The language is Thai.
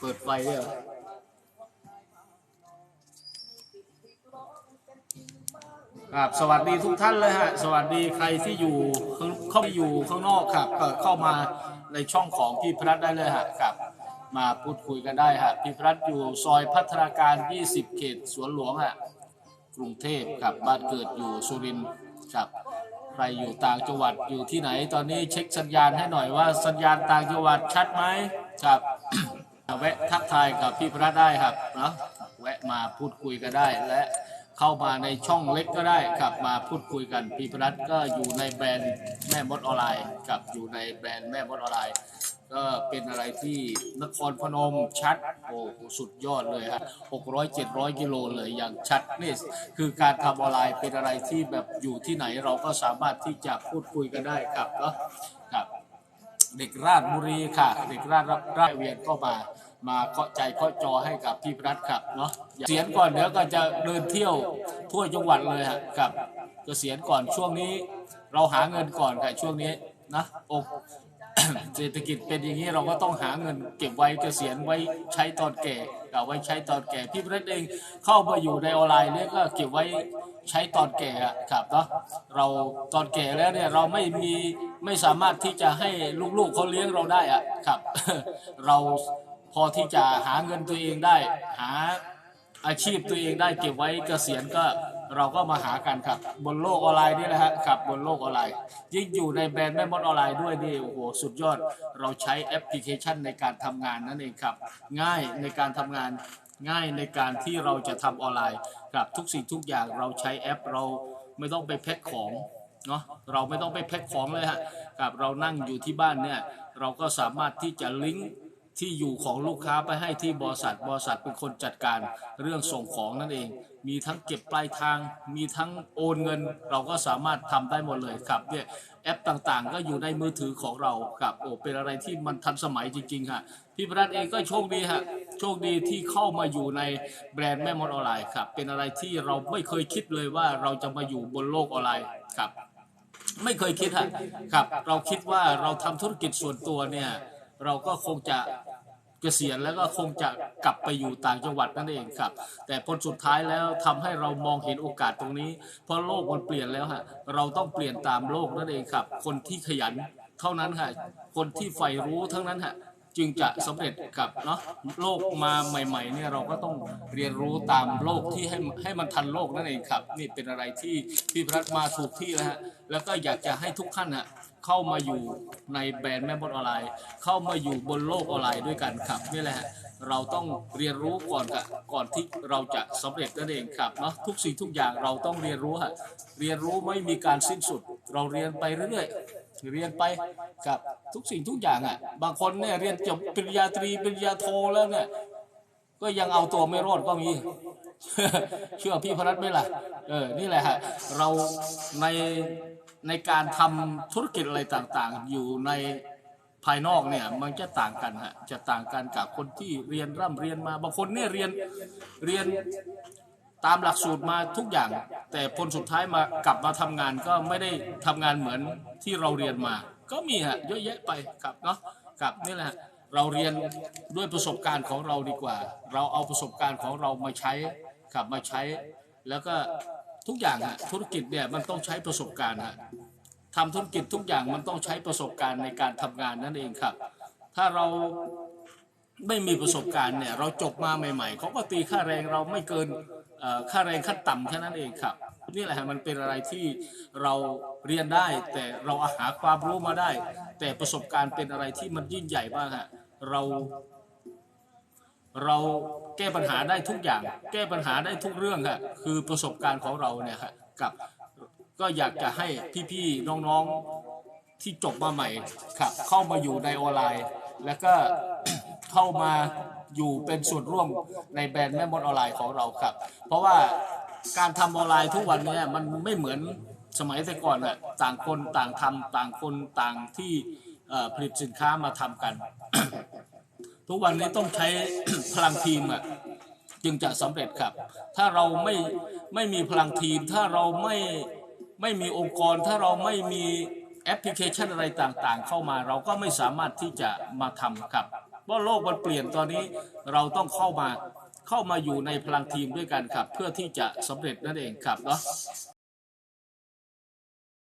เปิดไฟด้วยเหรอครับสวัสดีทุกท่านเลยฮะสวัสดีใครที่อยู่เข้าไปอยู่ข้างนอกครับก็เข้ามาในช่องของพี่พรัตได้เลยฮะครับ มาพูดคุยกันได้ฮะพี่พรัตอยู่ซอยพัฒนาการ 20 เขตสวนหลวงฮะกรุงเทพครับบ้านเกิดอยู่สุรินทร์ครับใครอยู่ต่างจังหวัดอยู่ที่ไหนตอนนี้เช็คสัญญาณให้หน่อยว่าสัญญาณต่างจังหวัดชัดไหมครับ แวะทักทายกับพี่พระได้ครับเนาะแวะมาพูดคุยกันได้ และเข้ามาในช่องเล็กก็ได้ครับมาพูดคุยกันพี่พระก็อยู่ในแบรนด์แม่มดออนไลน์กับอยู่ในแบรนด์แม่มดออนไลน์ก็เป็นอะไรที่นครพนมชัดโอ้สุดยอดเลยครับ600 700กิโลเลยอย่างชัดนี่คือการทำออนไลน์เป็นอะไรที่แบบอยู่ที่ไหนเราก็สามารถที่จะพูดคุยกันได้ครับเนาะครับ เด็กราชบุรีค่ะ เด็กราชราชเวียนก็มามาเคาะใจเคาะจอให้กับพี่รัฐครับเนาะเสียนก่อนเดี๋ยวก็จะเดินเที่ยวทั่วจังหวัดเลยฮะครับเกษียณก่อนช่วงนี้ เราหาเงินก่อนค่ะช่วงนี้นะโอก เศรษฐกิจเป็นอย่างนี้เราก็ต้องหาเงินเก็บไว้เกษียณไว้ใช้ตอนแก่เอาไว้ใช้ตอนแก่พี่พระเองเข้ามาอยู่ในออนไลน์เนี่ยก็เก็บไว้ใช้ตอนแก่ครับเนาะเราตอนแก่แล้วเนี่ยเราไม่มีไม่สามารถที่จะให้ลูกๆเขาเลี้ยงเราได้อะครับ เราพอที่จะหาเงินตัวเองได้ หาอาชีพตัวเองได้เก็บไว้เกษียณก็ เราก็มาหากันครับ บนโลกออนไลน์นี่แหละฮะครับบนโลกออนไลน์ ยิ่งอยู่ในแบรนด์แม่มดออนไลน์ด้วยนี่โอ้โหสุดยอด เราใช้แอปพลิเคชันในการทำงานนั่นเองครับ ง่ายในการทำงานง่ายในการที่เราจะทำออนไลน์ครับทุกสิ่งทุกอย่างเราใช้แอปเราไม่ต้องไปแพ็คของเนาะเราไม่ต้องไปแพ็คของเลยฮะครับเรานั่งอยู่ที่บ้านเนี่ยเราก็สามารถที่จะลิงก์ ที่อยู่ของลูกค้าไปให้ที่บริษัทบริษัทเป็นคนจัดการเรื่องส่งของนั่นเอง มีทั้งเก็บปลายทาง มีทั้งโอนเงิน เราก็สามารถทำได้หมดเลยครับเนี่ยแอปต่างๆ ก็อยู่ในมือถือของเราครับโอ้เป็นอะไรที่มันทันสมัยจริงๆฮะพี่ประดันเองก็โชคดีฮะโชคดีที่เข้ามาอยู่ในแบรนด์แม่มดออนไลน์ครับเป็นอะไรที่เราไม่เคยคิดเลยว่าเราจะมาอยู่บนโลกออนไลน์ครับ ไม่เคยคิดฮะครับ เราคิดว่าเราทำธุรกิจส่วนตัวเนี่ยเราก็คงจะ เกษียณแล้วก็คงจะกลับไปอยู่ต่างจังหวัดนั่นเองครับ แต่ผลสุดท้ายแล้วทำให้เรามองเห็นโอกาสตรงนี้ เพราะโลกมันเปลี่ยนแล้วฮะเราต้องเปลี่ยนตามโลกนั่นเองครับ คนที่ขยันเท่านั้นฮะคนที่ใฝ่รู้ทั้งนั้นฮะจึงจะสำเร็จกับเนาะโลกมาใหม่ๆเนี่ยเราก็ต้องเรียนรู้ตามโลกที่ให้ให้มันทันโลกนั่นเองครับ นี่เป็นอะไรที่พี่พระมาถูกที่แล้วฮะแล้วก็อยากจะให้ทุกท่านฮะ เข้ามาอยู่ในแบรนด์แม่บดออนไลน์ เข้ามาอยู่บนโลกออนไลน์ด้วยกันครับนี่แหละเราต้องเรียนรู้ก่อนกับก่อนที่เราจะสำเร็จนั่นเองครับเนาะทุกสิ่งทุกอย่างเราต้องเรียนรู้ฮะเรียนรู้ไม่มีการสิ้นสุด เราเรียนไปเรื่อยเรียนไปครับทุกสิ่งทุกอย่างอะบางคนเนี่ยเรียนจบปริญญาตรีปริญญาโทแล้วเนี่ยก็ยังเอาตัวไม่รอดก็มีเชื่อพี่พนัทไหมล่ะเออนี่แหละฮะเราใน ในการทำธุรกิจอะไรต่างๆ อยู่ในภายนอกเนี่ยมันจะต่างกันฮะจะต่างกันกับคนที่เรียนร่ำเรียนมาบางคนเนี่ยเรียนเรียนตามหลักสูตรมาทุกอย่าง แต่ผลสุดท้ายมากลับมาทำงานก็ไม่ได้ทำงานเหมือนที่เราเรียนมา ก็มีฮะเยอะแยะไปครับเนาะครับนี่แหละฮะเราเรียนด้วยประสบการณ์ของเราดีกว่า เราเอาประสบการณ์ของเรามาใช้กลับมาใช้ แล้วก็ ทุกอย่างอะธุรกิจเนี่ยมันต้องใช้ประสบการณ์ฮะทำธุรกิจทุกอย่างมันต้องใช้ประสบการณ์ในการทำงานนั่นเองครับ ถ้าเราไม่มีประสบการณ์เนี่ยเราจบมาใหม่ ๆเขาก็ตีค่าแรงเราไม่เกินค่าแรงขั้นต่ำแค่นั้นเองครับนี่แหละฮะมันเป็นอะไรที่เราเรียนได้ แต่เราหาความรู้มาได้ แต่ประสบการณ์เป็นอะไรที่มันยิ่งใหญ่มากฮะเรา เราแก้ปัญหาได้ทุกอย่าง แก้ปัญหาได้ทุกเรื่องค่ะคือประสบการณ์ของเราเนี่ยค่ะกับก็อยากจะให้พี่ๆน้องๆที่จบมาใหม่ครับเข้ามาอยู่ในออนไลน์ แล้วก็เข้ามาอยู่เป็นส่วนร่วมในแบรนด์แม่มดออนไลน์ของเราครับ เพราะว่าการทำออนไลน์ทุกวันเนี้มันไม่เหมือนสมัยแต่ก่อนอะต่างคนต่างทำต่างคนต่างที่ผลิตสินค้ามาทำกัน ทุกวันนี้ต้องใช้พลังทีมอะจึงจะสำเร็จครับ ถ้าเราไม่ไม่มีพลังทีม ถ้าเราไม่ไม่มีองค์กร ถ้าเราไม่มีแอปพลิเคชันอะไรต่างๆ เข้ามาเราก็ไม่สามารถที่จะมาทำครับเพราะโลกมันเปลี่ยนตอนนี้เราต้องเข้ามาเข้ามาอยู่ในพลังทีมด้วยกันครับ เพื่อที่จะสำเร็จนั่นเองครับเนาะ